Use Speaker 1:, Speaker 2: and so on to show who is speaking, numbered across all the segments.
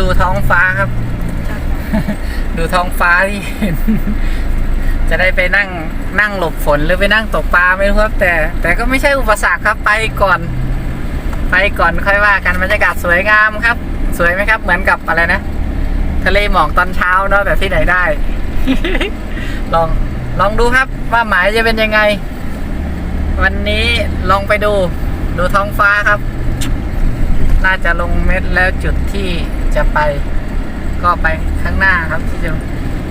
Speaker 1: ดูท้องฟ้าครับ ดูท้องฟ้าที่เห็น จะได้ไปนั่งนั่งหลบฝนหรือไปนั่งตกปลาไม่รู้ครับ แต่ แต่ก็ไม่ใช่อุปสรรคครับไปก่อน ไปก่อนค่อยว่ากันบรรยากาศสวยงามครับ สวยไหมครับ เหมือนกับอะไรนะทะเลหมอกตอนเช้าเนาะแต่ที่ไหนได้ ลองลองดูครับว่าหมายจะเป็นยังไง วันนี้ลองไปดู ดูท้องฟ้าครับ น่าจะลงเม็ดแล้วจุดที่จะไป ก็ไปข้างหน้าครับที่จะ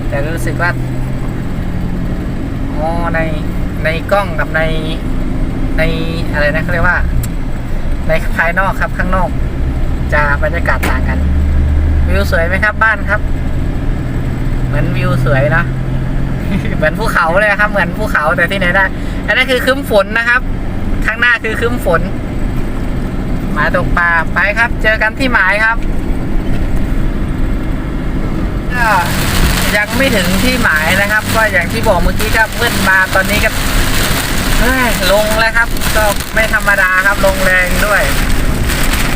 Speaker 1: แต่รู้สึกว่าอ๋อในในกล้องกับในในอะไรนะเขาเรียกว่า ในภายนอกครับข้างนอก จะบรรยากาศต่างกัน วิวสวยไหมครับบ้านครับ เหมือนวิวสวยเนะเหมือนภูเขาเลยครับ เหมือนภูเขาแต่ที่ไหนได้ อันนั้นคือครึ้มฝนนะครับ ข้างหน้าคือครึ้มฝน มายตกปลาไปครับ เจอกันที่หมายครับก็ยังไม่ถึงที่หมายนะครับ ก็อย่างที่บอกเมื่อกี้ก็มืดมาตอนนี้ก็ลงแล้วครับ ก็ไม่ธรรมดาครับลงแรงด้วย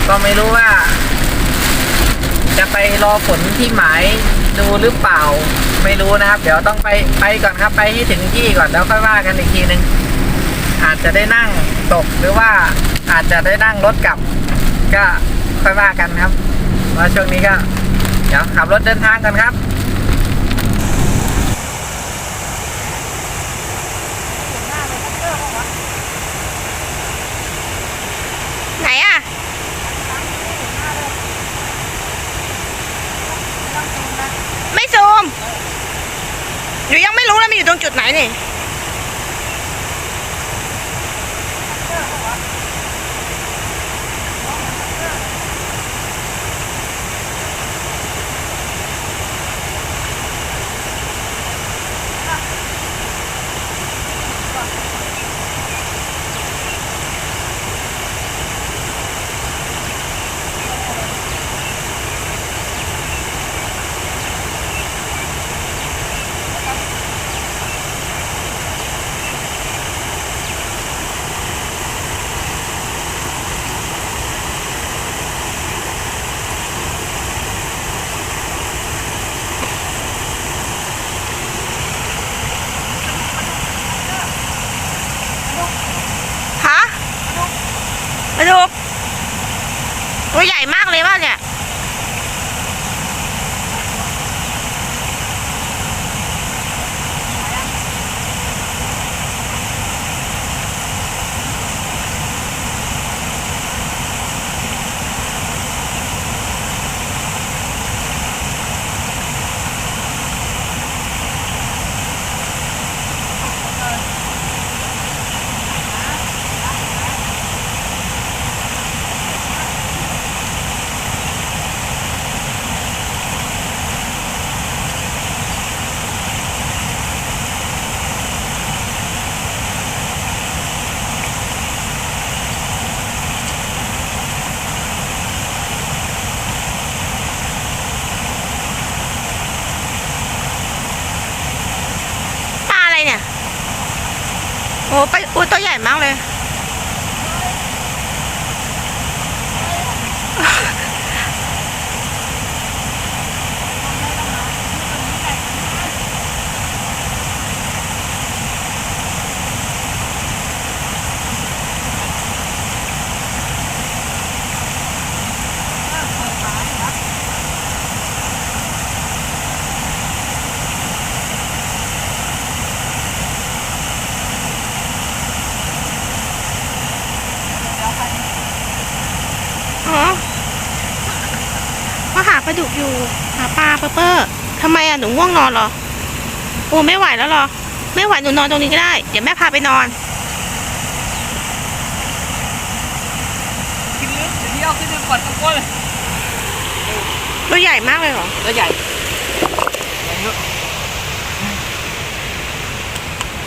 Speaker 1: ก็ไม่รู้ว่า จะไปรอฝนที่หมายดูหรือเปล่า ไม่รู้นะครับ เดี๋ยวต้องไปไปก่อนครับ ไปให้ถึงที่ก่อนแล้วค่อยว่ากันอีกทีหนึ่งอาจจะได้นั่ง ตกหรือว่าอาจจะได้นั่งรถกลับ ก็ค่อยว่ากันครับว่าช่วงนี้ก็เดี๋ยวขับรถเดินทางกันครับ
Speaker 2: ไหนอะไม่ซูมหนูยังไม่รู้เลยมันอยู่ตรงจุดไหนนี่ โอ้ไปอุ้ยตัวใหญ่มากเลย อ๋อมาหาปลาดุกอยู่ หาปลาเปอร์เปอร์ทำไมอะหนูง่วงนอนเหรอโอ้ไม่ไหวแล้วเหรอ ไม่ไหวหนูนอนตรงนี้ก็ได้ เดี๋ยวแม่พาไปนอน
Speaker 1: กินลึกเดี๋ยวนี้เอาขึ้นไปก่อนกับก้นเลย
Speaker 2: ตัวใหญ่มากเลยเหรอ
Speaker 1: ตัวใหญ่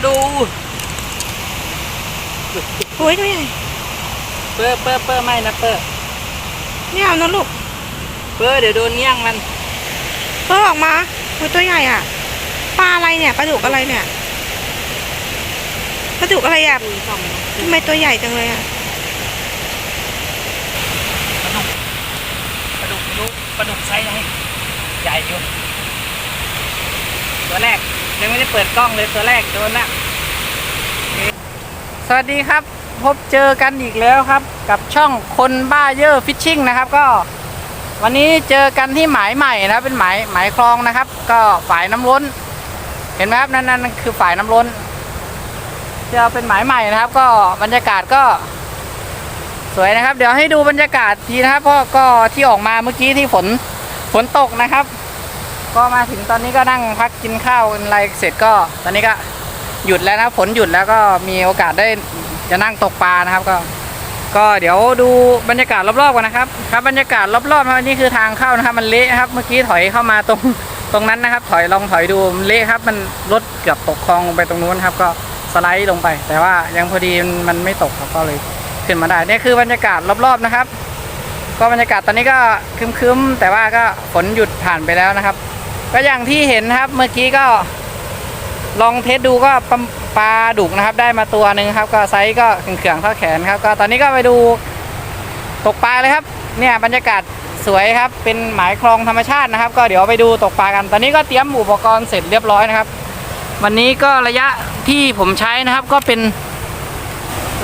Speaker 1: ดู
Speaker 2: โอ้ยตัวใหญ่
Speaker 1: เปอร์เปอร์เปอร์ไม่นะเปอร์
Speaker 2: ไม่เอานะลูก
Speaker 1: เปอร์เดี๋ยวโดนเงี้ยงมัน
Speaker 2: เพิ่งออกมาโอ้ยตัวใหญ่อะปลาอะไรเนี่ยปลาดุกอะไรเนี่ยปลาดุกอะไรอะทำไมตัวใหญ่จังเลยอะ
Speaker 1: ปลาดุกไซส์ใหญ่อยู่ตัวแรกยังไม่ได้เปิดกล้องเลยตัวแรกโดนละสวัสดีครับ พบเจอกันอีกแล้วครับ กับช่องคนบ้าเยอะฟิชชิ่งนะครับ ก็ วันนี้เจอกันที่หมายใหม่นะเป็นหมายหมายคลองนะครับ ก็ฝ่ายน้ำล้น เห็นไหมครับนั่นนั่นคือฝ่ายน้ำล้นจะเป็นหมายใหม่นะครับ ก็บรรยากาศก็ สวยนะครับ เดี๋ยวให้ดูบรรยากาศทีนะครับเพราะก็ที่ออกมาเมื่อกี้ที่ฝนฝนตกนะครับ ก็มาถึงตอนนี้ก็นั่งพักกินข้าวอะไรเสร็จก็ ตอนนี้ก็หยุดแล้วนะฝนหยุดแล้วก็มีโอกาสได้จะนั่งตกปลานะครับก็ ก็เดี๋ยวดูบรรยากาศรอบๆกันนะครับครับบรรยากาศรอบๆครับนี่คือทางเข้านะครับ มันเละครับ เมื่อกี้ถอยเข้ามาตรงตรงนั้นนะครับ ถอยลองถอยดูมันเละครับ มันรถเกือบตกคลองลงไปตรงนู้นครับ ก็สไลด์ลงไป แต่ว่ายังพอดีมันไม่ตกครับก็เลยขึ้นมาได้นี่คือบรรยากาศรอบๆนะครับ ก็บรรยากาศตอนนี้ก็คึมๆแต่ว่าก็ฝนหยุดผ่านไปแล้วนะครับ ก็อย่างที่เห็นครับเมื่อกี้ก็ ลองเทสดูก็ปลาปลาดุกนะครับ ได้มาตัวหนึ่งครับ ก็ไซส์ก็เขื่องเท่าแขนครับ ก็ตอนนี้ก็ไปดูตกปลาเลยครับ เนี่ยบรรยากาศสวยครับ เป็นหมายคลองธรรมชาตินะครับ ก็เดี๋ยวไปดูตกปลากัน ตอนนี้ก็เตรียมอุปกรณ์เสร็จเรียบร้อยนะครับ วันนี้ก็ระยะที่ผมใช้นะครับก็เป็น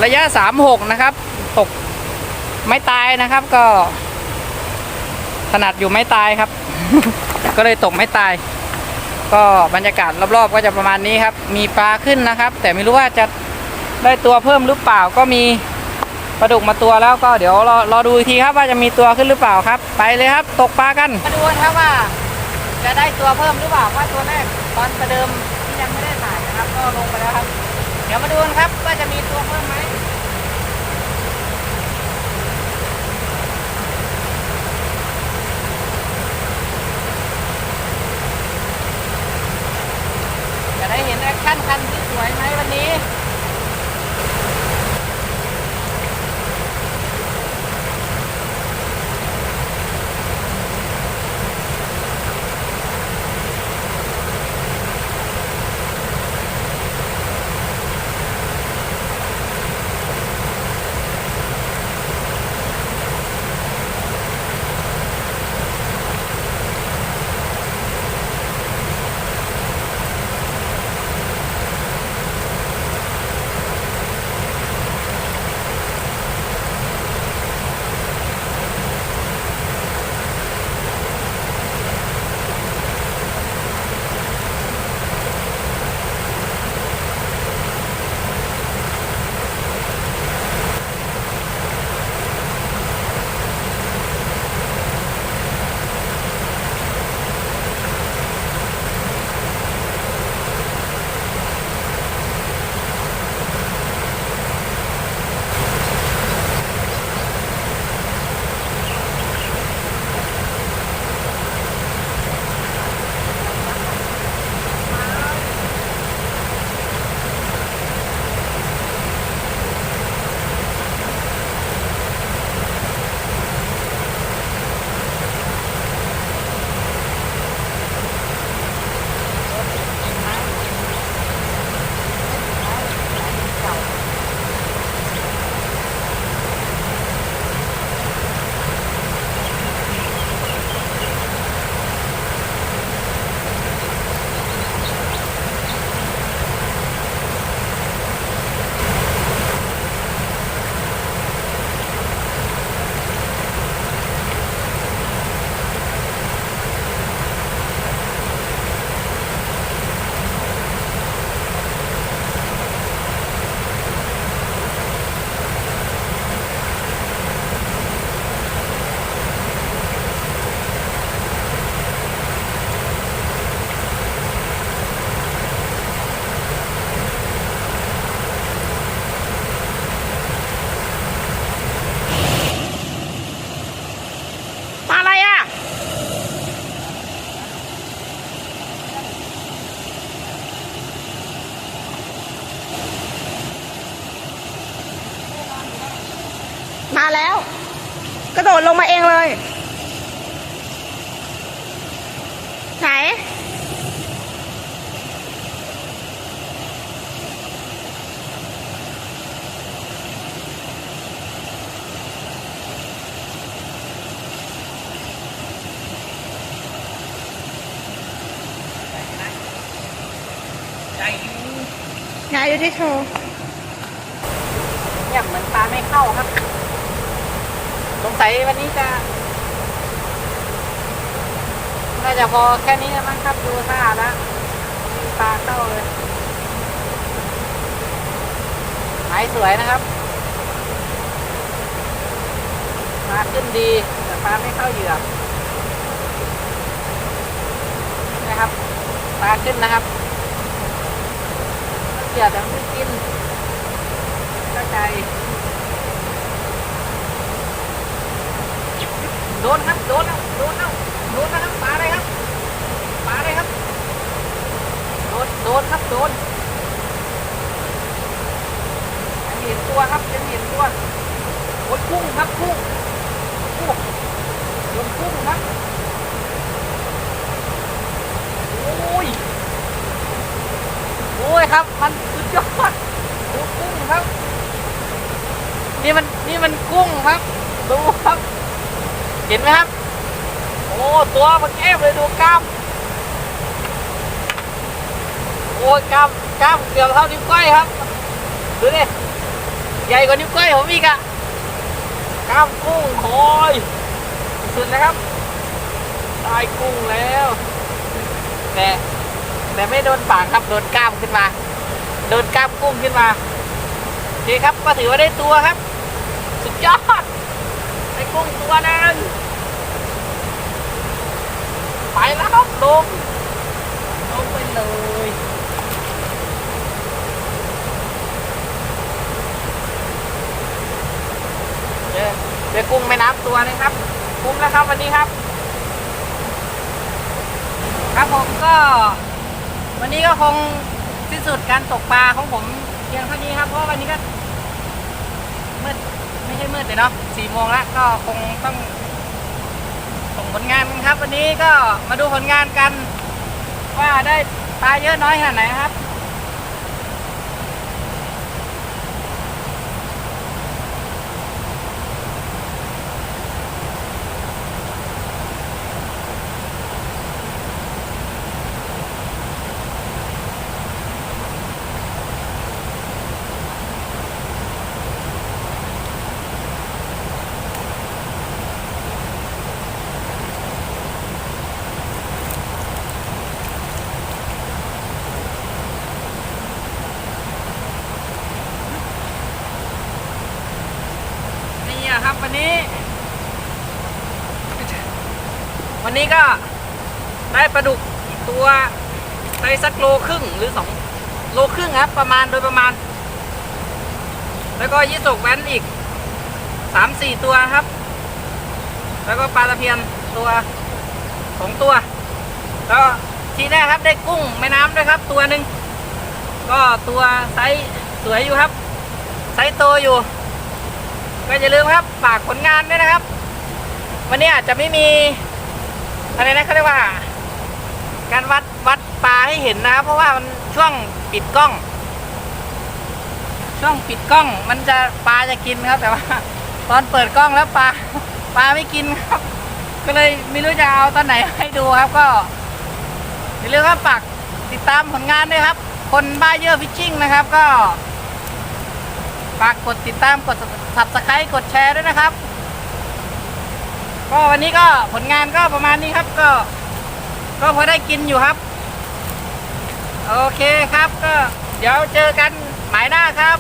Speaker 1: ระยะ 36 นะครับ ตกไม่ตายนะครับก็ถนัดอยู่ไม่ตายครับ ก็เลยตกไม่ตาย ก็บรรยากาศรอบๆ ก็จะประมาณนี้ครับ มีปลาขึ้นนะครับ แต่ไม่รู้ว่าจะได้ตัวเพิ่มหรือเปล่าก็มีปลาดุกมาตัวแล้วก็เดี๋ยวรอรอดูอีกทีครับว่าจะมีตัวขึ้นหรือเปล่าครับ ไปเลยครับ ตกปลากันมาดูนะครับว่า จะได้ตัวเพิ่มหรือเปล่าว่าตัวแรกตอนประเดิมที่ยังไม่ได้ถ่ายนะครับ ก็ลงไปแล้วครับ เดี๋ยวมาดูกันครับว่าจะมีตัวเพิ่มไหม แล้
Speaker 2: วกระโดดลงมาเองเลย ไหน
Speaker 1: ไหนดูที่โชว์ สงสัยวันนี้จะน่าจะพอแค่นี้มั้งครับดูท่าแล้วปลาเข้าเลยหายสวยนะครับปลาขึ้นดีแต่ปลาไม่เข้าเหยื่อนะครับปลาขึ้นนะครับเหยื่อแต่ไม่กินเข้าใจ โดนครับ โดนแล้วโดนแล้วโดนนะครับปลาอะไรครับปลาอะไรครับ โดน โดนครับ โดนยังเห็นตัวครับยังเห็นตัวโอ้ยกุ้งครับกุ้งกุ้งโดนกุ้งครับ โอ้ย โอ้ยครับ มันสุดยอดดูกุ้งครับ นี่มัน นี่มันกุ้งครับ ดูครับ เห็นไหมครับ โอ้ตัวมันแอบเลยดูกล้ามโอ้ยกล้ามกล้ามเกือบเท่านิ้วก้อยครับดูดิใหญ่กว่านิ้วก้อยผมอีกอะกล้ามกุ้งโอยสุดนะครับได้กุ้งแล้วแต่แต่ไม่โดนปากครับโดนกล้ามขึ้นมา โดนกล้ามกุ้งขึ้นมาโอเคครับก็ถือว่าได้ตัวครับ สุดยอด กุ้งตัวนึงไปแล้วครับลงลงไปเลยเจอเจอกุ้งแม่น้ำตัวนึงครับ คุ้มแล้วครับวันนี้ครับ ครับผมก็ วันนี้ก็คงสิ้นสุดการตกปลาของผมเพียงเท่านี้ครับ เพราะวันนี้ก็ มืดไม่ใช่มืดเลยเนาะสี่โมงแล้วก็คงต้องส่งผลงานกันครับ วันนี้ก็มาดูผลงานกัน ว่าได้ปลาเยอะน้อยขนาดไหนครับ นี่อะครับวันนี้ วันนี้ก็ได้ปลาดุกตัวได้สักโลครึ่งหรือสองโลครึ่งครับ ประมาณโดยประมาณ แล้วก็ยี่สกแว้นอีกสามสี่ตัวครับ แล้วก็ปลาตะเพียนตัวสองตัวแล้วทีแรกครับได้กุ้งแม่น้ำด้วยครับ ตัวหนึ่งก็ตัวไซส์สวยอยู่ครับไซส์โตอยู่ ก็อย่าลืมครับฝากผลงานด้วยนะครับ วันนี้อาจจะไม่มี อะไรนะเขาเรียกว่า การวัดวัดปลาให้เห็นนะครับ เพราะว่ามันช่วงปิดกล้อง ช่วงปิดกล้อง มันจะปลาจะกินครับ แต่ว่า ตอนเปิดกล้องแล้วปลาปลาไม่กินครับ ก็เลยไม่รู้จะเอาตอนไหนให้ดูครับก็อย่าลืมครับฝากติดตามผลงานด้วยครับ คนบ้าเยอะฟิชชิ่งนะครับ ก็ฝากกดติดตามกด subscribe กดแชร์ด้วยนะครับ ก็วันนี้ก็ผลงานก็ประมาณนี้ครับก็ ก็พอได้กินอยู่ครับ โอเคครับก็เดี๋ยวเจอกันหมายหน้าครับ